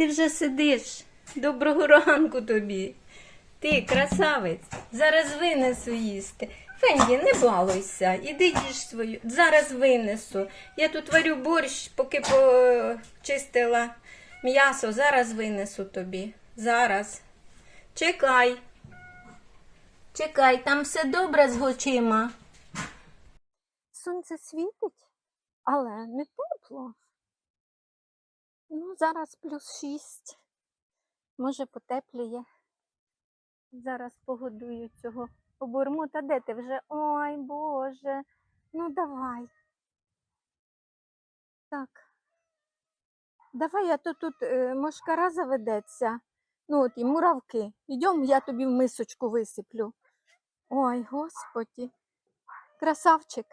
Ти вже сидиш. Доброго ранку тобі. Ти, красавець, зараз винесу їсти. Фенді, не балуйся, іди їж свою. Зараз винесу. Я тут варю борщ, поки почистила м'ясо. Зараз винесу тобі. Зараз. Чекай. Чекай, там все добре з очима. Сонце світить, але не тепло. Ну, зараз плюс шість. Може, потепліє. Зараз погодую цього обормута, де ти вже? Ой, Боже. Ну давай. Так. Давай, а то тут е, мошкара заведеться. Ну, от і муравки. Йдем, я тобі в мисочку висиплю. Ой, господі. Красавчик.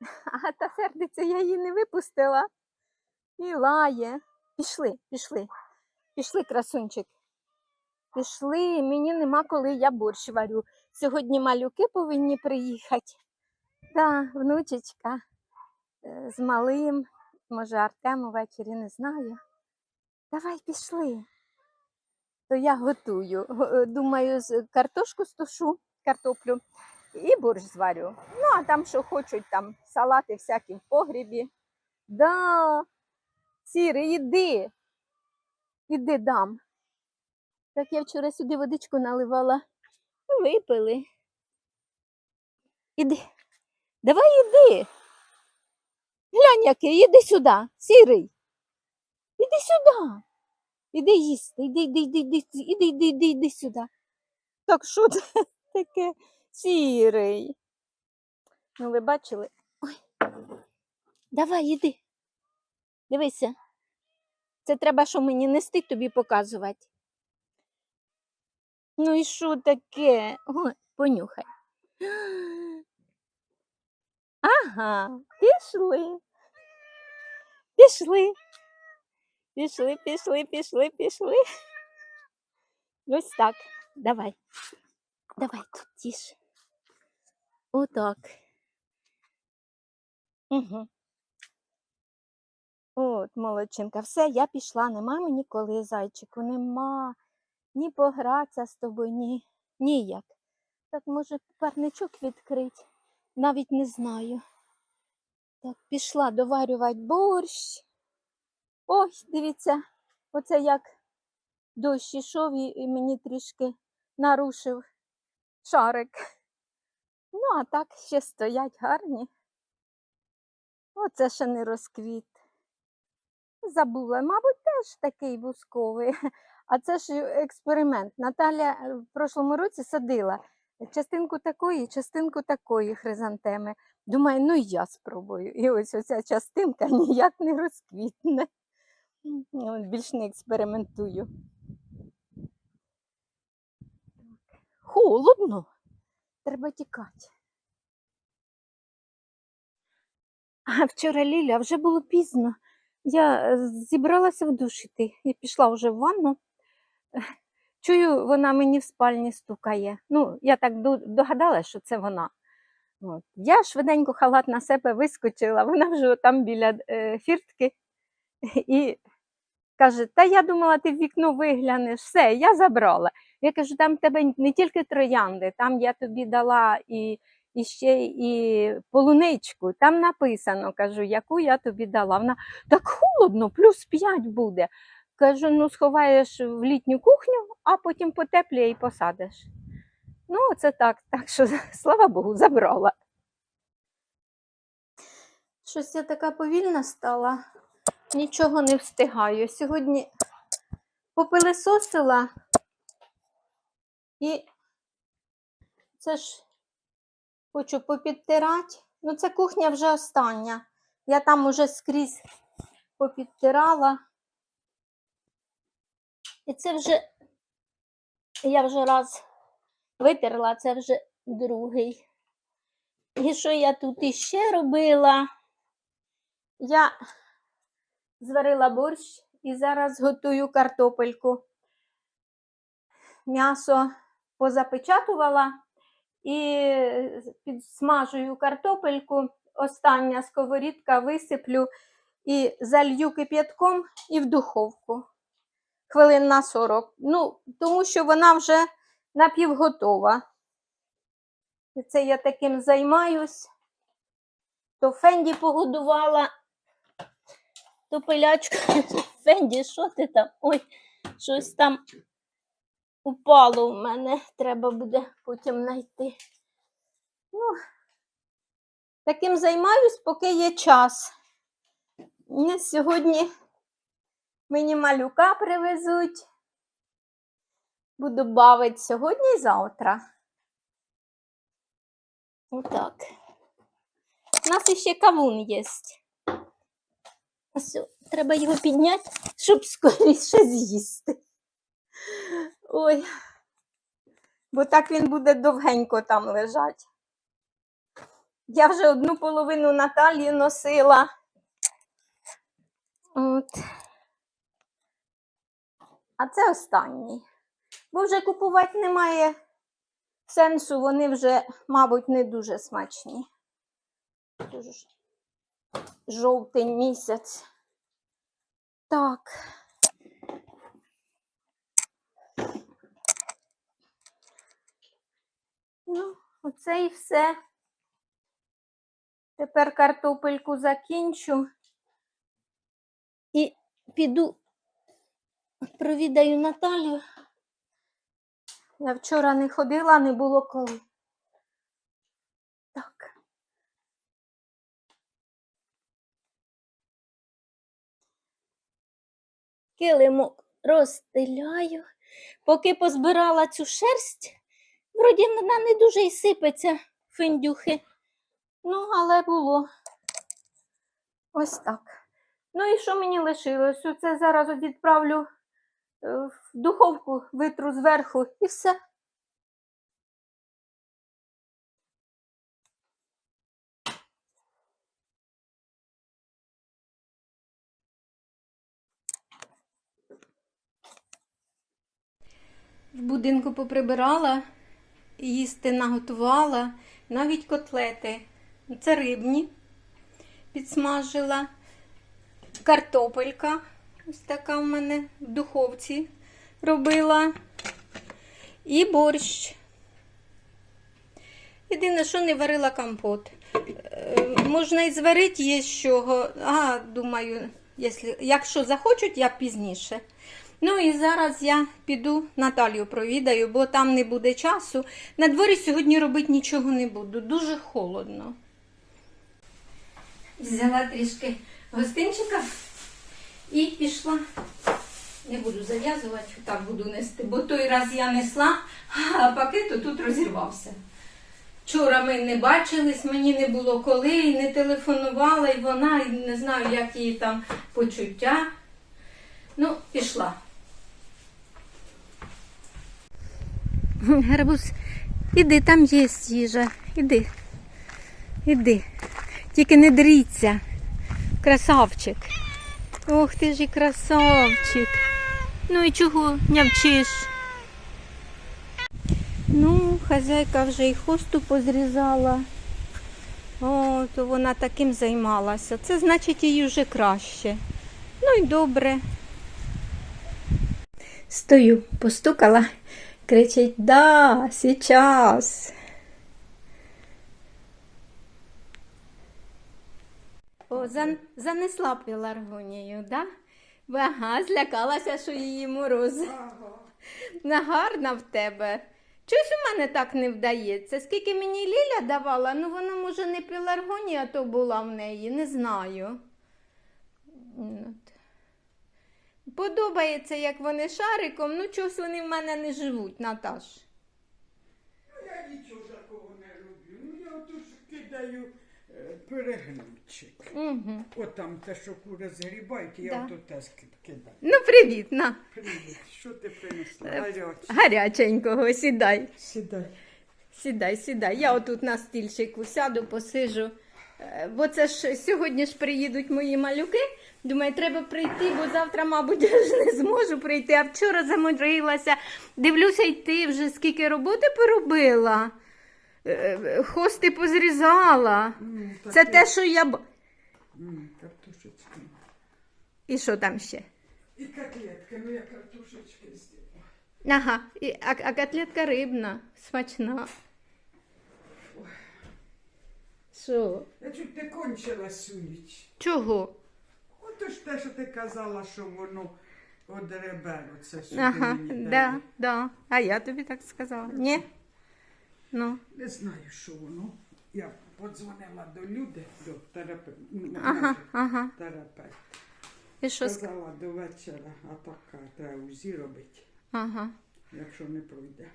А та сердиться, я її не випустила. І лає. Пішли, пішли. Пішли, красунчик. Пішли, мені нема коли я борщ варю. Сьогодні малюки повинні приїхати. Да, внучечка е, з малим, може Артем увечері не знаю. Давай пішли. То я готую. Го- е, Думаю, картошку стушу, картоплю і борщ зварю. Ну, а там, що хочуть, там салати всякі в погрібі. Да, сірий, іди. Іди дам. Так я вчора сюди водичку наливала. Випили. Іди. Давай іди. Глянь, який, іди сюди, сірий. Іди сюди. Іди їсти, іди, іди, іди, іди, іди, іди, іди, іди сюди. Так що це таке сірий? Ну, ви бачили? Ой. Давай, іди. Дивися. Це треба, що мені нести тобі показувати. Ну і що таке? Ой, понюхай. Ага, пішли. Пішли. Пішли, пішли, пішли, пішли. Ось так. Давай. Давай тут тише. Отак. Угу. От, молодчинка, все, я пішла, нема мені коли, зайчику, нема. Ні погратися з тобою, ні. Ніяк. Так, може, парничок відкрить? Навіть не знаю. Так, пішла доварювати борщ. Ой, дивіться, оце як дощ ішов і мені трішки нарушив шарик. Ну, а так ще стоять гарні. Оце ще не розквіт. Забула, мабуть, теж такий бусковий. А це ж експеримент. Наталя е, в прошлому році садила частинку такої, частинку такої хризантеми. Думаю, ну і я спробую. І ось оця частинка ніяк не розквітне. Більш не експериментую. Холодно. Треба тікати. А вчора Ліля вже було пізно. Я е, зібралася в душ іти і пішла вже в ванну. Чую, вона мені в спальні стукає. Ну, я так до- догадалася, що це вона. От. Я швиденько халат на себе вискочила, вона вже там біля е, фіртки і каже: Та я думала, ти в вікно виглянеш, все, я забрала. Я кажу, там в тебе не тільки троянди, там я тобі дала і, і ще і полуничку. Там написано, кажу, яку я тобі дала. Вона так холодно, плюс 5 буде. Кажу, ну сховаєш в літню кухню, а потім потепліє і посадиш. Ну, це так, так що, слава Богу, забрала. Щось я така повільна стала, нічого не встигаю. Сьогодні попилисосила і це ж хочу попідтирати. Ну, це кухня вже остання. Я там уже скрізь попідтирала. І це вже я вже раз витерла, це вже другий. І що я тут іще робила? Я зварила борщ і зараз готую картопельку. М'ясо позапечатувала і підсмажую картопельку. Остання сковорідка висиплю і залью кип'ятком і в духовку. Хвилин на 40. Ну, тому що вона вже напівготова. І це я таким займаюсь. То Фенді погодувала, то пилячка. Фенді, що ти там? Ой, щось там упало в мене. Треба буде потім знайти. Ну, таким займаюсь, поки є час. І Сьогодні мені малюка привезуть. Буду бавити сьогодні і завтра. Отак. У нас іще кавун є. Треба його підняти, щоб скоріше з'їсти. Ой. Бо так він буде довгенько там лежати. Я вже одну половину Наталії носила. От. А це останній. Бо вже купувати немає сенсу, вони вже, мабуть, не дуже смачні. Дуже ж жовтень місяць. Так. Ну, оце і все. Тепер картопельку закінчу і піду провідаю Наталію. Я вчора не ходила, не було коли. Так. Килимок розстеляю. Поки позбирала цю шерсть, вроді вона не дуже й сипеться финдюхи. Ну, але було ось так. Ну і що мені лишилось? Оце зараз відправлю е, в духовку, витру зверху і все. В будинку поприбирала, їсти наготувала, навіть котлети. Це рибні підсмажила. Картопелька, ось така в мене в духовці робила. І борщ. Єдине, що не варила компот. Е, Можна і зварити є з чого. А, думаю, якщо, якщо захочуть, я пізніше. Ну і зараз я піду Наталію провідаю, бо там не буде часу. На дворі сьогодні робити нічого не буду. Дуже холодно. Взяла трішки гостинчика і пішла. Не буду зав'язувати, так буду нести, бо той раз я несла, а пакет тут розірвався. Вчора ми не бачились, мені не було коли, і не телефонувала, і вона, і не знаю, як її там почуття. Ну, пішла. Гарбуз, іди, там є їжа. Іди. Іди. Тільки не дріться. Красавчик. Ох ти ж і красавчик. Ну і чого нявчиш? Ну, хазяйка вже і хосту позрізала. О, то вона таким займалася. Це значить їй вже краще. Ну і добре. Стою, постукала, кричить, да, сейчас. О, зан... занесла пеларгонію, да? Ага, злякалася, що її мороз. Ага. Гарна в тебе. Чогось у мене так не вдається. Скільки мені Ліля давала, ну вона, може, не пеларгонія то була в неї, не знаю. От. Подобається, як вони шариком, ну чогось вони в мене не живуть, Наташ. Ну, Я нічого такого не роблю. Ну я отож кидаю е, перегнучик. Угу. От там те, що кури згрібають, я Да. ото теж ки- кидаю. Ну, привіт, на. Привіт, що ти принесла? Е, Гаряче. Гаряченького, сідай. Сідай. Сідай, сідай. Я отут на стільчику сяду, посижу. Е, Бо це ж сьогодні ж приїдуть мої малюки. Думаю, треба прийти, бо завтра, мабуть, я ж не зможу прийти. А вчора заморилася. Дивлюся, й ти вже скільки роботи поробила. Е, е, Хости позрізала. М, Це те, що я. б- Картошечки. І що там ще? І котлетки, ну я картошечки зробила. Ага, і, а, а котлетка рибна, смачна. Що? Я чуть не кончила суніч. Чого? Ото ж те, що ти казала, що воно од ребер, оце сюди Ага, мені да, дає. да. А я тобі так сказала. Ні? Ну, Не знаю, що воно. Я подзвонила до люди, до терапевта, ага, ага. терапевта. І що? ск- Сказала до вечора, а така треба УЗІ робити, Ага. якщо не пройде.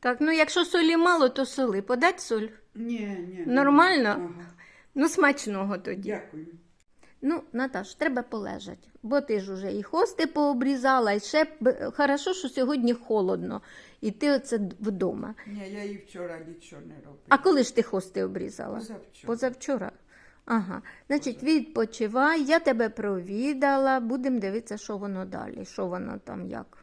Так, ну якщо солі мало, то соли. Подать соль? Ні, ні. Нормально? Ага. Ну, смачного тоді. Дякую. Ну, Наташ, треба полежати, бо ти ж уже і хости пообрізала, і ще хорошо, що сьогодні холодно, і ти оце вдома. Ні, я і вчора нічого не робила. А коли ж ти хости обрізала? Позавчора. Позавчора. Ага. Значить, відпочивай, я тебе провідала, будемо дивитися, що воно далі, що воно там як.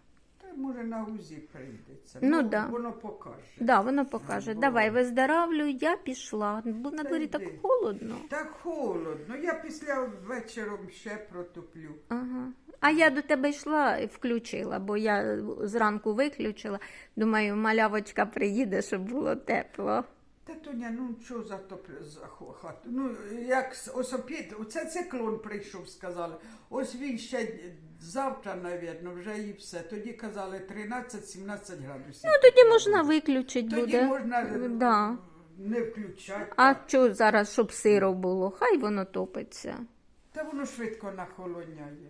Може на УЗІ прийдеться. Ну, да. Воно покаже. Да, воно покаже. Бо- Давай, виздоравлюй, я пішла. Бо на Та дворі так йди. холодно. Так холодно. Я після вечором ще протоплю. Ага. А я до тебе йшла і включила, бо я зранку виключила. Думаю, малявочка приїде, щоб було тепло. Та Тоня, ну що за то хату? Ну, як ось опять, оце циклон прийшов, сказали. Ось він ще завтра, навірно, вже і все. Тоді казали 13-17 градусів. Ну тоді можна виключити Тоді буде. можна Да. не включати. А що зараз, щоб сиро було? Хай воно топиться. Та воно швидко нахолоняє.